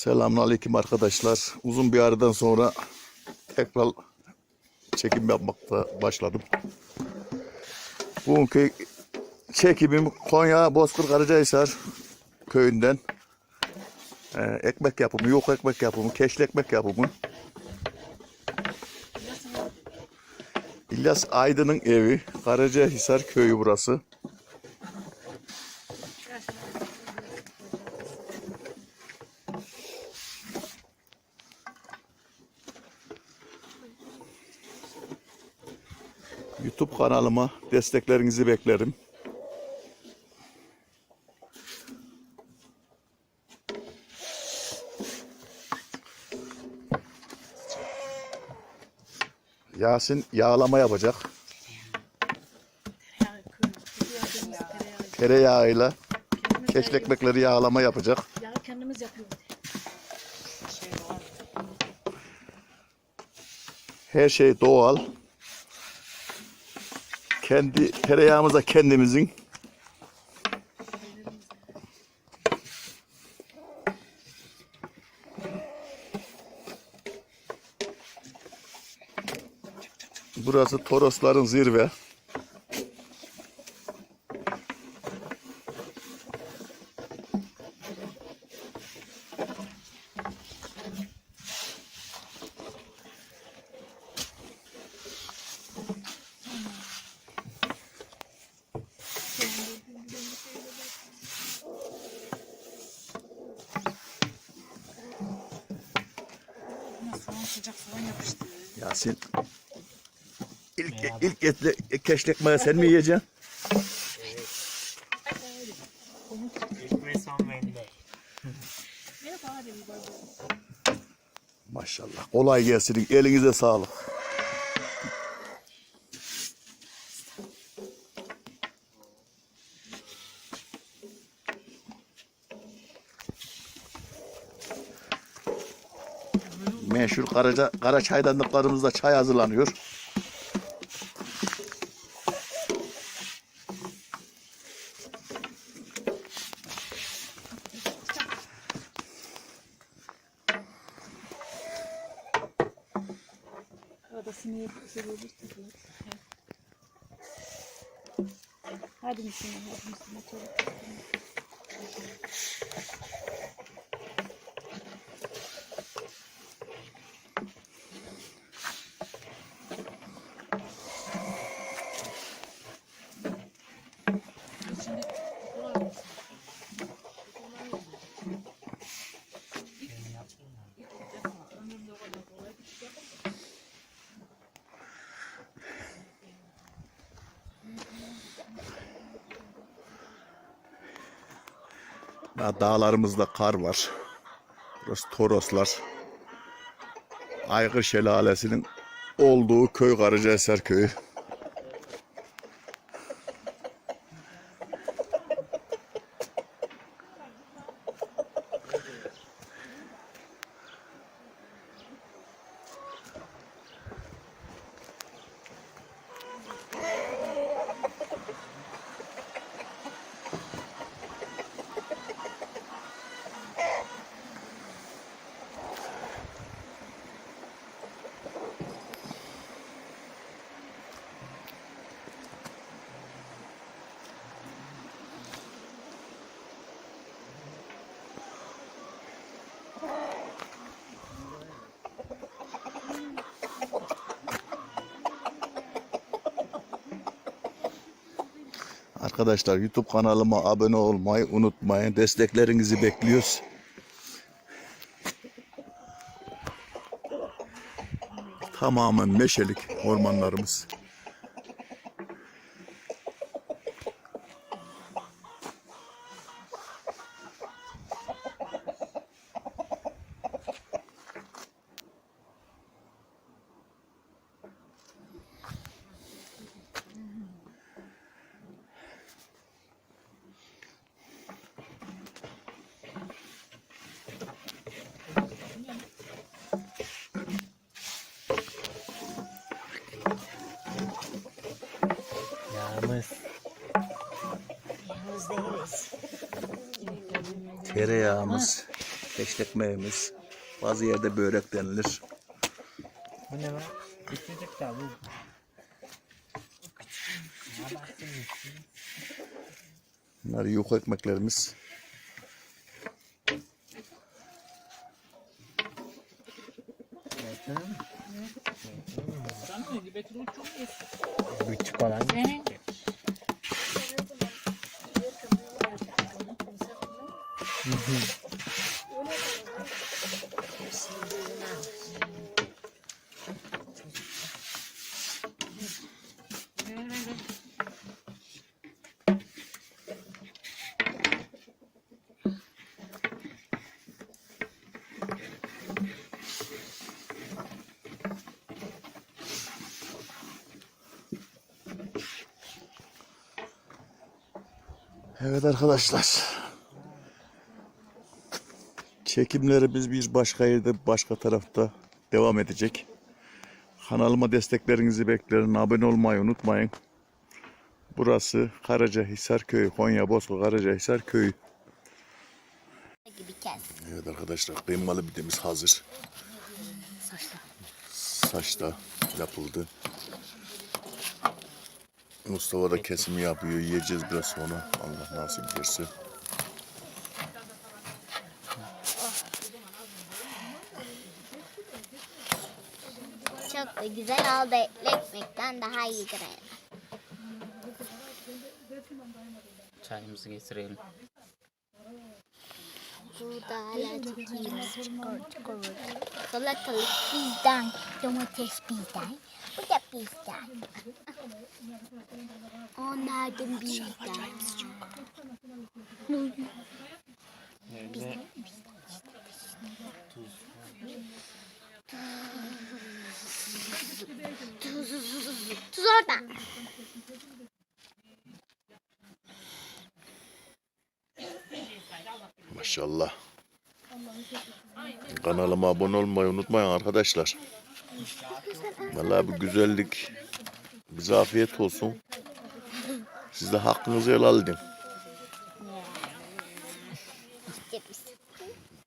Selamünaleyküm arkadaşlar. Uzun bir aradan sonra tekrar çekim yapmakta başladım. Bugünkü çekimim Konya Bozkır Karacahisar köyünden. Ee, ekmek yapımı, yok ekmek yapımı, keşli ekmek yapımı. İlyas Aydın'ın evi, Karacahisar köyü burası. YouTube kanalıma desteklerinizi beklerim. Yasin yağlama yapacak. Tereyağıyla keşli ekmekleri yağlama yapacak. Yağı kendimiz yapıyoruz. Her şey doğal. Kendi tereyağımız da kendimizin. Burası Torosların zirve. Soğan sıcak soğan yapıştı. Yasin. İlk, ilk etle, keşli ekmeği sen mi yiyeceksin? Ekmeği. Maşallah. Kolay gelsin. Elinize sağlık. Meşhur Karaca, kara çaydanlıklarımızda çay hazırlanıyor. Sinir seviyoruz. Hadi Müslüman, hadi Müslüman. Çabuk. Şimdi kolay olsun. Ben yaptım ya. Ömrümde o kadar kolay bir şey yapamadım. Ha, Dağlarımızda kar var. Burası Toroslar. Aygır Şelalesi'nin olduğu köy Karacahisar köyü. Arkadaşlar YouTube kanalıma abone olmayı unutmayın. Desteklerinizi bekliyoruz. Tamamen meşelik ormanlarımız. Tereyağımız. Keşlekmeğimiz. Bazı yerde börek denilir. Bu ne lan? Küçücük de bu. Bunlar yufka ekmeklerimiz. Sanmıyor ki Evet arkadaşlar. Çekimlerimiz bir başka yerde, başka tarafta devam edecek. Kanalıma desteklerinizi beklerim. Abone olmayı unutmayın. Burası Karacahisar Köyü. Konya Bozkır Karacahisar Köyü. Evet arkadaşlar kıymalı bidemiz hazır. Saçla. Saçta yapıldı. Mustafa da kesimi yapıyor. Yiyeceğiz biraz sonra. Allah nasip ederse. Çok da güzel oldu. Ekmekten daha iyidir. Çayımızı getirelim. Burada hala çok çıkıyor. Salatalık bizden, domates bizden, bu da bizden. Onlardan bizden. Evde Tuz orada. Maşallah. Kanalıma abone olmayı unutmayın arkadaşlar. Vallahi bu güzellik bize afiyet olsun. Siz de hakkınızı helal edin.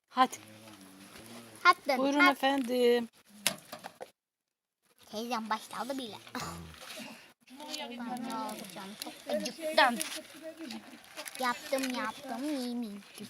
Hadi. Hatta Buyurun hat- efendim. Teyzem başladı bile. ne olacağım çok acıktım. yaptım yaptım yemeyeceğim.